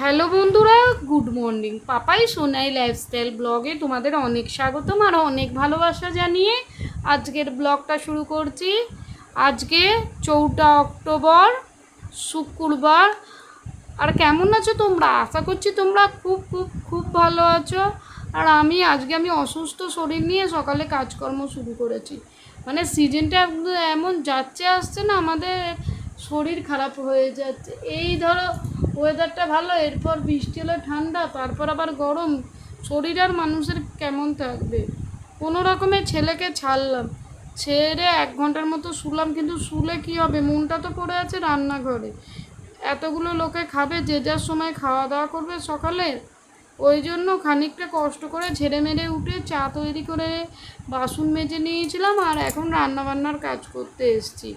Hello বন্ধুরা, good morning. Papai Sonai lifestyle ব্লগে তোমাদের অনেক স্বাগতম আর অনেক ভালোবাসা জানিয়ে আজকের ব্লগটা শুরু করছি। আজকে চৌঠা অক্টোবর, শুক্রবার। আর কেমন আছো তোমরা? আশা করছি তোমরা খুব খুব খুব ভালো আছো। আর আমি, আজকে আমি অসুস্থ শরীর নিয়ে সকালে কাজকর্ম শুরু করেছি। মানে সিজনটা এমন যাচ্ছে, আসছে না, আমাদের শরীর খারাপ হয়ে যাচ্ছে। এই ধরো ওয়েদারটা ভালো, এরপর বৃষ্টি হলে ঠান্ডা, তারপর আবার গরম। শরীর আর মানুষের কেমন থাকবে? কোনো রকমে ছেলেকে ছাড়লাম। ছেড়ে এক ঘণ্টার মতো শুলাম, কিন্তু শুলে কি হবে? মনটা তো পড়ে আছে রান্নাঘরে। এতগুলো লোকে খাবে, যে যার সময় খাওয়া দাওয়া করবে সকালে। ওই জন্য খানিকটা কষ্ট করে ঝেড়ে মেরে উঠে চা তৈরি করে বাসন মেজে নিয়েছিলাম আর এখন রান্না বান্নার কাজ করতে এসেছি।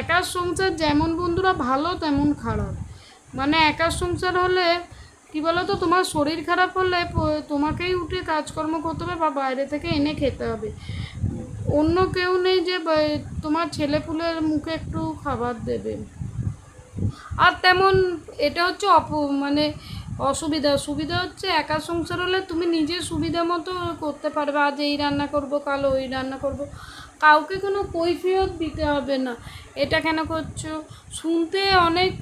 একার সংসার যেমন বন্ধুরা ভালো, তেমন খারাপ। মানে একার সংসার হলে, কি বলো তো তোমার শরীর খারাপ হলে তোমাকেই উঠে কাজকর্ম করতে হবে বা বাইরে থেকে এনে খেতে হবে। অন্য কেউ নেই যে তোমার ছেলেপুলের মুখে একটু খাবার দেবে। আর তেমন এটা হচ্ছে অপ মানে অসুবিধা। সুবিধা হচ্ছে একা সংসার হলে তুমি নিজে সুবিধা মতো করতে পারবে। আজ এই রান্না করব, কাল ওই রান্না করব। কাউকে কোনো কৈফিয়ত দিতে হবে না। এটা কেন করছ? শুনতে অনেক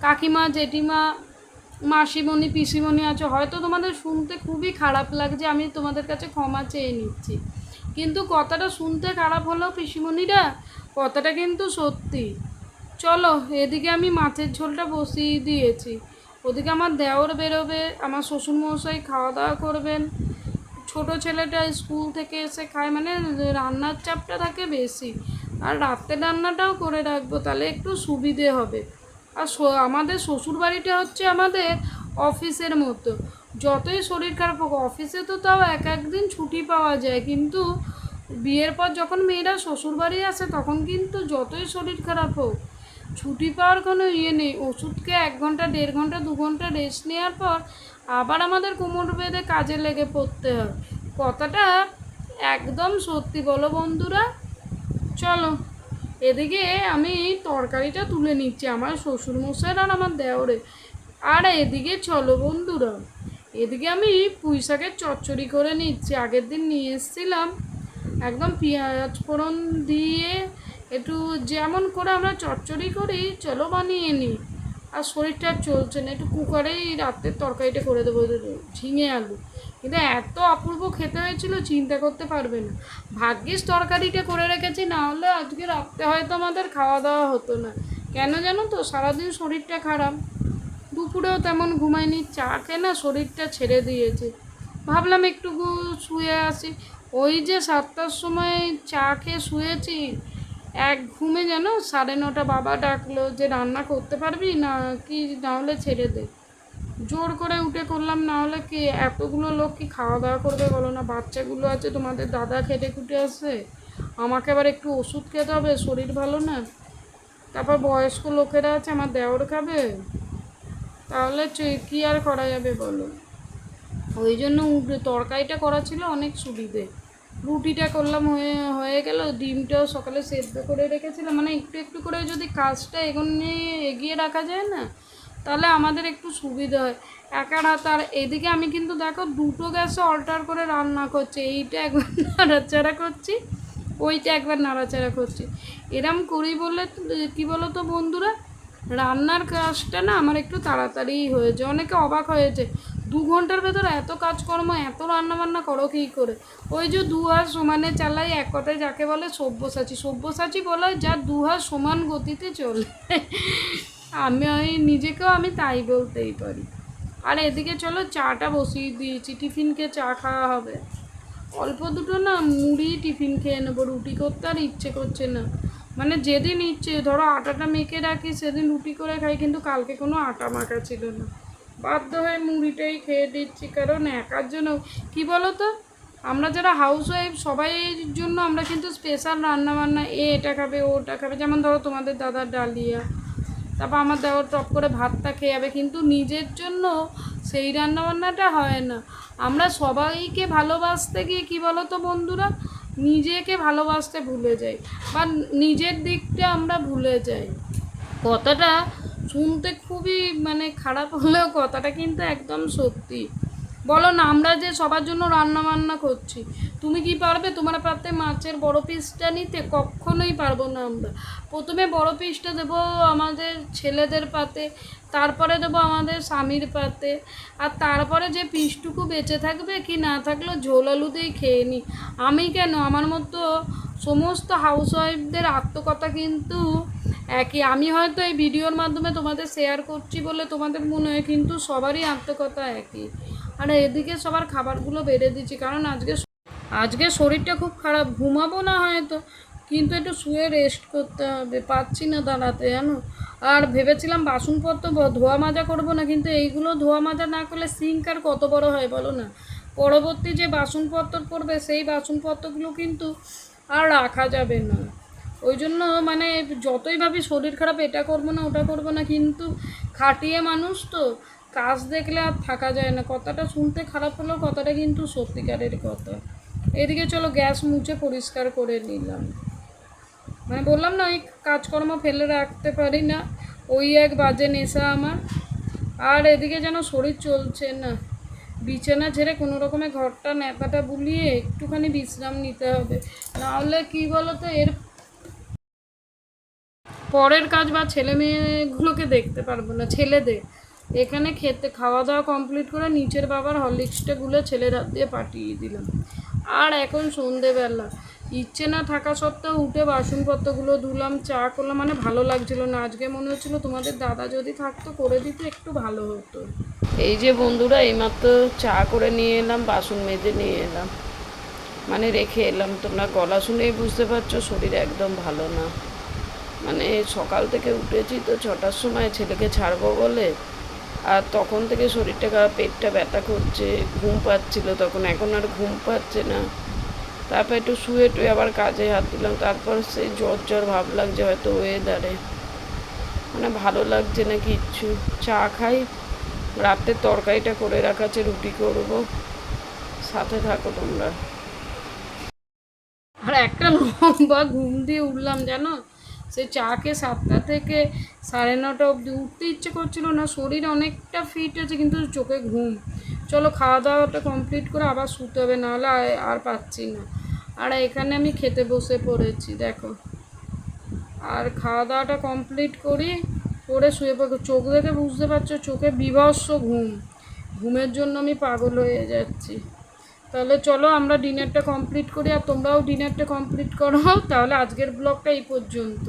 কাকিমা, জেঠিমা, মাসিমণি, পিসিমণি আছে। হয়তো তোমাদের শুনতে খুবই খারাপ লাগছে, আমি তোমাদের কাছে ক্ষমা চেয়ে নিচ্ছি। কিন্তু কথাটা শুনতে খারাপ হলেও পিসিমণিরা, কথাটা কিন্তু সত্যি। চলো, এদিকে আমি মাছের ঝোলটা বসিয়ে দিয়েছি। ওদিকে আমার দেওর বেরোবে, আমার শ্বশুরমশাই খাওয়া দাওয়া করবেন। ছোট ছেলেটা স্কুল থেকে এসে খায় মানে রান্নার চাপটা থাকে বেশি। আর রাতের রান্নাটাও করে রাখব, তাহলে একটু সুবিধে হবে। আর আমাদের শ্বশুর বাড়িটা হচ্ছে আমাদের অফিসের মতো। যতই শরীর খারাপ হোক, অফিসে তো তাও এক একদিন ছুটি পাওয়া যায়, কিন্তু বিয়ের পর যখন মেয়েরা শ্বশুর বাড়ি আসে, তখন কিন্তু যতই শরীর খারাপ হোক ছুটি পাওয়ার কোনো ইয়ে নেই। ওষুধকে এক ঘণ্টা, দেড় ঘণ্টা, দু ঘণ্টা রেস্ট নেওয়ার পর আবার আমাদের কোমর বেঁধে কাজে লেগে পড়তে হয়। কথাটা একদম সত্যি বলো বন্ধুরা। চলো, এদিকে আমি তরকারিটা তুলে নিচ্ছি আমার শ্বশুরমশাইয়ের আর আমার দেওরে। আর এদিকে চলো বন্ধুরা, এদিকে আমি পুঁই শাকের চচ্চড়ি করে নিচ্ছি। আগের দিন নিয়ে এসেছিলাম, একদম পেঁয়াজ ফোড়ন দিয়ে একটু যেমন করে আমরা চচ্চড়ি করি, চলো বানিয়ে নিই। আর শরীরটা চলছে না, একটু কুকারেই রাত্রের তরকারিটা করে দেবো ঝিঙে আলু। কিন্তু এত অপূর্ব খেতে হয়েছিল, চিন্তা করতে পারবে না। ভাগ্যিস তরকারিটা করে রেখেছি, না হলে আজকে রাত্রে হয়তো আমাদের খাওয়া দাওয়া হতো না। কেন জানো তো, সারাদিন শরীরটা খারাপ। দুপুরেও তেমন ঘুমায়নি চা খেয়ে না শরীরটা ছেড়ে দিয়েছে। ভাবলাম একটু গু- শুয়ে আসি। ওই যে সাতটার সময় চা খেয়ে শুয়েছি এক ঘুমে যেন সাড়ে নটা বাবা ডাকলো যে, রান্না করতে পারবি? না, কি না হলে ছেড়ে দে। জোর করে উঠে করলাম, না হলে কি? এতগুলো লোক কি খাওয়া দাওয়া করবে বলো না? বাচ্চাগুলো আছে, তোমাদের দাদা খেটে খুটে আসে আমাকে আবার একটু ওষুধ খেতে হবে, শরীর ভালো না। তারপর বয়স্ক লোকেরা আছে, আমার দেওর খাবে। তাহলে কি আর করা যাবে বলো? ওই জন্য তরকারিটা করা ছিল অনেক সুবিধে। রুটিটা করলাম হয়ে হয়ে গেল, ডিমটাও সকালে সেদ্ধ করে রেখেছিলাম। মানে একটু একটু করে যদি কাজটা এগোনে, এগিয়ে রাখা যায় না, তাহলে আমাদের একটু সুবিধা হয়। একার হাত আর এদিকে আমি কিন্তু দেখো দুটো গ্যাসে অল্টার করে রান্না করছি। এইটা একবার নাড়াচাড়া করছি, ওইটা একবার নাড়াচাড়া করছি। এরম করি বলে কি বলো তো বন্ধুরা? রান্নার কাজটা না আমার একটু তাড়াতাড়ি হয়েছে, অনেকে অবাক হয়েছে। দু ঘণ্টার ভেতর এত কাজকর্ম, এত রান্না বান্না করো কী করে? ওই যে দু হাত সমানে চালাই, এক কথায় যাকে বলে সব্যসাচী। সব্যসাচী বলা হয় যার দু হাত সমান গতিতে চলে। আমি ওই নিজেকেও আমি তাই বলতেই পারি। আর এদিকে চলো, চাটা বসিয়ে দিয়েছি। টিফিনকে চা খাওয়া হবে? অল্প দুটো না, মুড়ি টিফিন খেয়ে নেব। রুটি করতে আর ইচ্ছে করছে না। মানে যেদিন ইচ্ছে, ধরো আটাটা মেখে রাখি, সেদিন রুটি করে খাই, কিন্তু কালকে কোনো আটা মাখা ছিল না। বাধ্য হয়ে মুড়িটাই খেয়ে দিচ্ছি, কারণ একার জন্য কি বলো তো আমরা যারা হাউস ওয়াইফ সবাইয়ের জন্য আমরা কিন্তু স্পেশাল রান্না বান্না এ এটা খাবে ওটা খাবে। যেমন ধরো তোমাদের দাদার ডালিয়া, তারপর আমার দেওয়ার টপ করে ভাতটা খেয়ে যাবে। কিন্তু নিজের জন্য সেই রান্নাবান্নাটা হয় না। আমরা সবাইকে ভালোবাসতে গিয়ে কী বলো তো বন্ধুরা? নিজেকে ভালোবাসতে ভুলে যাই, বা নিজের দিকটা আমরা ভুলে যাই। কথাটা শুনতে খুবই মানে খারাপ হলেও কথাটা কিন্তু একদম সত্যি। বলো না, আমরা যে সবার জন্য রান্না বান্না করছি, তুমি কি পারবে? তোমার পাতে মাছের বড় পিসটা নিতে? কখনোই পারব না আমরা। প্রথমে বড় পিসটা দেবো আমাদের ছেলেদের পাতে, তারপরে দেবো আমাদের স্বামীর পাতে, আর তারপরে যে পিসটুকু বেঁচে থাকবে কি না থাকলেও ঝোল আলু দিয়েই খেয়ে নিই আমি কেন? আমার মতো সমস্ত হাউসওয়াইফদের আত্মকথা কিন্তু একই। আমি হয়তো এই ভিডিওর মাধ্যমে তোমাদের শেয়ার করছি বলে তোমাদের মনে হয়, কিন্তু সবারই আত্মকথা একই। আর এদিকে সবার খাবারগুলো বেড়ে দিচ্ছি কারণ আজকে আজকে শরীরটা খুব খারাপ, ঘুমাবো না হয়তো, কিন্তু একটু শুয়ে রেস্ট করতে হবে পাচ্ছি না দাঁড়াতে, জানো? আর ভেবেছিলাম বাসনপত্র ধোয়া মাজা করব না, কিন্তু এইগুলো ধোয়া মাজা না করলে সিঙ্ক আর কত বড় হয় বলো না? পরবর্তী যে বাসনপত্র পড়বে সেই বাসনপত্রগুলো কিন্তু আর রাখা যাবে না। ওই জন্য মানে যতই ভাবি শরীর খারাপ, এটা করব না, ওটা করব না, কিন্তু খাটিয়ে মানুষ তো, কাজ দেখলে আর থাকা যায় না। কথাটা শুনতে খারাপ হলেও কথাটা কিন্তু সত্যিকারের কথা। এদিকে চলো, গ্যাস মুছে পরিষ্কার করে নিলাম। মানে বললাম না, ওই কাজকর্ম ফেলে রাখতে পারি না, ওই এক বাজে নেশা আমার। আর এদিকে যেন শরীর চলছে না। বিছানা ছেড়ে কোনো রকমে ঘরটা ন্যাপাটা বুলিয়ে একটুখানি বিশ্রাম নিতে হবে। নাহলে কী বলো তো এর পরের কাজ বা ছেলে মেয়েগুলোকে দেখতে পারব না, ছেলেদের। এখানে খেতে, খাওয়া দাওয়া কমপ্লিট করে নিচের বাবার হরলিক্সটা গুলে ছেলের হাত দিয়ে পাঠিয়ে দিলাম। আর এখন সন্ধেবেলা। ইচ্ছে না থাকা সত্ত্বেও উঠে বাসনপত্রগুলো ধুলাম, চা করলাম মানে ভালো লাগছিল না। আজকে মনে হচ্ছিল তোমাদের দাদা যদি থাকতো, করে দিত, একটু ভালো হতো। এই যে বন্ধুরা, এইমাত্র চা করে নিয়ে এলাম, বাসন মেজে নিয়ে এলাম। মানে রেখে এলাম, তোমরা গলা শুনেই বুঝতে পারছ, শরীর একদম ভালো না। মানে সকাল থেকে উঠেছি তো ছটার সময় ছেলেকে ছাড়বো বলে, আর তখন থেকে শরীরটা খারাপ, পেটটা ব্যথা করছে, ঘুম পাচ্ছিল তখন, এখন আর ঘুম পাচ্ছে না। তারপর একটু শুয়ে টুয়ে আবার কাজে হাত দিলাম, তারপর সেই জ্বর জ্বর ভাব লাগছে হয়তো ওয়েদারে মানে ভালো লাগছে না কিচ্ছু। চা খাই, রাতের তরকারিটা করে রাখা আছে, রুটি করব। সাথে থাকো তোমরা। আর একটা লম্বা ঘুম দিয়ে উঠলাম জানো? সে চাকে সাতটা থেকে সাড়ে নটা অবধি উঠতে ইচ্ছে করছিল না, শরীর অনেকটা ফিট আছে কিন্তু চোখে ঘুম। চলো খাওয়া দাওয়াটা কমপ্লিট করে আবার শুতে হবে, নাহলে আর- পাচ্ছি না। আর এখানে আমি খেতে বসে পড়েছি, দেখো। আর খাওয়া দাওয়াটা কমপ্লিট করি, করে শুয়ে পড়ব চোখ দেখে বুঝতে পারছ, চোখে বিভৎস ঘুম। ঘুমের জন্য আমি পাগল হয়ে যাচ্ছি। তাহলে চলো আমরা ডিনারটা কমপ্লিট করি আর তোমরাও ডিনারটা কমপ্লিট করো। তাহলে আজকের ব্লগটা এই পর্যন্ত।